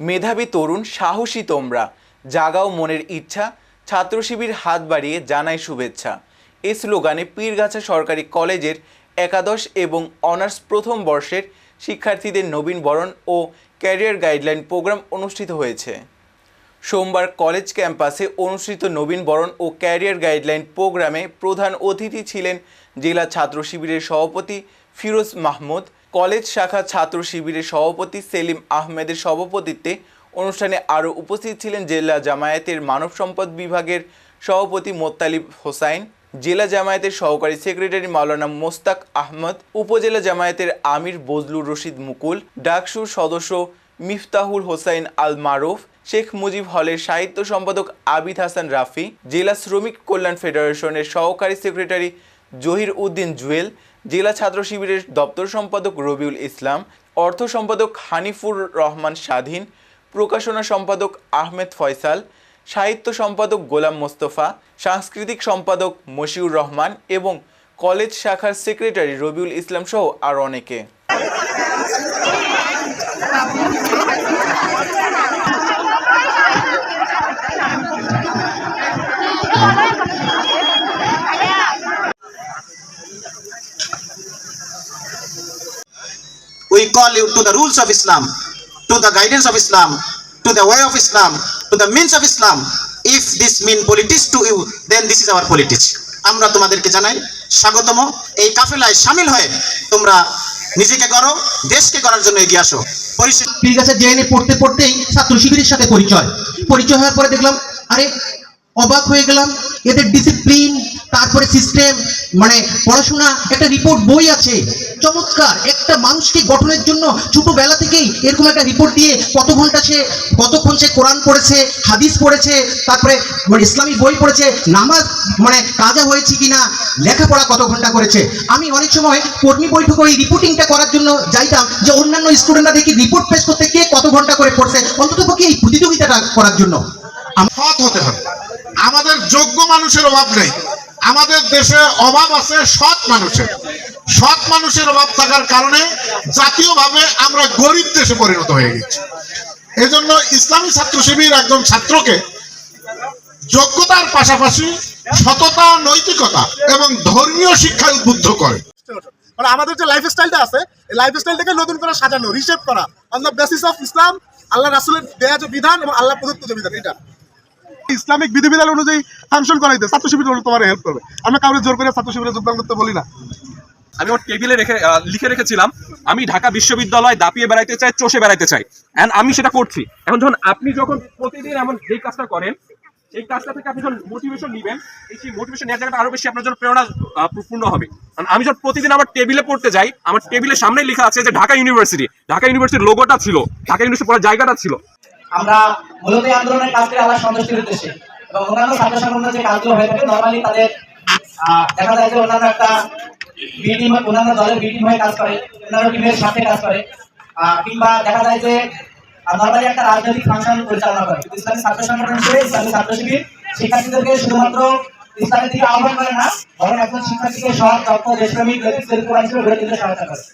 মেধাবী তরুণ সাহসী তোমরা। জাগাও মনের ইচ্ছা ছাত্র শিবির হাত বাড়িয়ে জানায় শুভেচ্ছা। এ স্লোগানে পীরগাছা সরকারি কলেজের একাদশ এবং অনার্স প্রথম বর্ষের শিক্ষার্থীদের নবীন বরণ ও ক্যারিয়ার গাইডলাইন প্রোগ্রাম অনুষ্ঠিত হয়েছে। সোমবার কলেজ ক্যাম্পাসে অনুষ্ঠিত নবীন বরণ ও ক্যারিয়ার গাইডলাইন প্রোগ্রামে প্রধান অতিথি ছিলেন জেলা ছাত্র শিবিরের সভাপতি ফিরোজ মাহমুদ কলেজ শাখা ছাত্র শিবিরের সভাপতি সেলিম আহমেদের সভাপতিত্বে অনুষ্ঠানে আরও উপস্থিত ছিলেন জেলা জামায়াতের মানব সম্পদ বিভাগের সভাপতি মোত্তালিব হোসাইন, জেলা জামায়াতের সহকারী সেক্রেটারি মাওলানা মোস্তাক আহমদ, উপজেলা জামায়াতের আমির বজলুর রশিদ মুকুল, ডাকসুর সদস্য মিফতাহুল হোসাইন আল মারুফ, শেখ মুজিব হলের সাহিত্য সম্পাদক আবিদ হাসান রাফি, জেলা শ্রমিক কল্যাণ ফেডারেশনের সহকারী সেক্রেটারি জহির উদ্দিন জুয়েল জেলা ছাত্র শিবিরের দপ্তর সম্পাদক রবিউল ইসলাম, অর্থ সম্পাদক হানিফুর রহমান স্বাধীন, প্রকাশনা সম্পাদক আহমেদ ফয়সাল, সাহিত্য সম্পাদক গোলাম মোস্তফা, সাংস্কৃতিক সম্পাদক মশিউর রহমান এবং কলেজ শাখার সেক্রেটারি রবিউল ইসলাম সহ আরও অনেকে। We call you to the rules of Islam, to the guidance of Islam, to the way of Islam, to the means of Islam. If this mean politics to you, then this is our politics. আমরা তোমাদেরকে জানাই স্বাগতম এই কাফেলায় সামিল হয়ে তোমরা নিজেকে করো দেশকে করার জন্য এগিয়ে আসো পরিশেষ ঠিক আছে জেএনএ পড়তে পড়তেই ছাত্র শিবিরের সাথে পরিচয় পরিচয় হওয়ার পরে দেখলাম আরে অবাক হয়ে গেলাম। এদের ডিসিপ্লিন তারপরে সিস্টেম মানে পড়াশোনা, একটা রিপোর্ট বই আছে। চমৎকার। একটা মানুষকে গঠনের জন্য ছোটবেলা থেকেই এরকম একটা রিপোর্ট দিয়ে কত ঘণ্টা সে, কতক্ষণ সে কোরআন পড়েছে, হাদিস পড়েছে, তারপরে মানে ইসলামিক বই পড়েছে, নামাজ মানে কাজা হয়েছে কিনা, লেখাপড়া কত ঘণ্টা করেছে। আমি অনেক সময় কর্মী বৈঠক ওই রিপোর্টিংটা করার জন্য যাইতাম যে অন্যান্য স্টুডেন্টরা দেখি রিপোর্ট পেশ করতে কে কত ঘণ্টা করে পড়ছে অন্তত পক্ষে এই প্রতিযোগিতাটা করার জন্য। সৎ হতে হবে। যোগ্য মানুষের অভাব নেই। আমাদের দেশে অভাব আছে সৎ মানুষের। সৎ মানুষের অভাব থাকার কারণে জাতীয়ভাবে আমরা গরিব দেশে পরিণত হয়ে গেছি। এজন্য ইসলামী ছাত্র শিবির একজন ছাত্রকে যোগ্যতার পাশাপাশি সততা, নৈতিকতা এবং ধর্মীয় শিক্ষায় উদ্বুদ্ধ করে। মানে আমাদের যে লাইফ স্টাইলটা আছে, এই লাইফ স্টাইলটাকে নতুন করে সাজানো রিশেপ করা on the basis of Islam, আল্লাহ রাসুলের দেয়া যে বিধান এবং আল্লাহ প্রদত্ত যে বিধান, এটা। ইসলামিক বিধিবিধান অনুযায়ী ফাংশন করাইতে ছাত্র শিবির তোমার হেল্প করবে। আমরা কাউকে জোর করে ছাত্র শিবিরে যোগদান করতে বলি না। আমি আমার টেবিলে রেখে লিখে রেখেছিলাম, আমি ঢাকা বিশ্ববিদ্যালয় দাপিয়ে বেড়াইতে চাই, চষে বেড়াইতে চাই। এন্ড আমি সেটা করছি। এখন যখন আপনি যখন প্রতিদিন এমন যেই কাজটা করেন এই কাজটা থেকে আপনি যখন মোটিভেশন নেবেন, এই সেই মোটিভেশন নেওয়ার জায়গাটা আরও বেশি আপনার জন্য প্রেরণা পূর্ণ হবে। কারণ আমি যখন প্রতিদিন আমার টেবিলে পড়তে যাই, আমার টেবিলের সামনে লেখা আছে যে ঢাকা ইউনিভার্সিটি ঢাকা ইউনিভার্সিটির লোগোটা ছিল, ঢাকা ইউনিভার্সিটি পড়ার জায়গাটা ছিল। আমরা মূলত এই আন্দোলনের কাজ করে আল্লাহ সন্তুষ্টির উদ্দেশ্যে এবং অন্যান্য ছাত্র সংগঠনের যে কাজগুলো হয়ে থাকে নর্মালি তাদের দেখা যায় যে অন্যান্য একটা বি টিম অন্যান্য দলের বি টিম হয়ে কাজ করে, অন্যান্য টিমের সাথে কাজ করে। কিংবা দেখা যায় যে নর্মালি একটা রাজনৈতিক ফাংশন পরিচালনা করে। ইসলামী ছাত্র সংগঠন হিসেবে ইসলামী ছাত্র শিবির শিক্ষার্থীদেরকে শুধুমাত্র ইসলামের দিকে আহ্বান করে না, বরং একজন শিক্ষার্থীকে সৎ, দক্ষ, দেশপ্রেমিক তৈরি করার হিসেবে গড়ে তুলতে সহায়তা করে।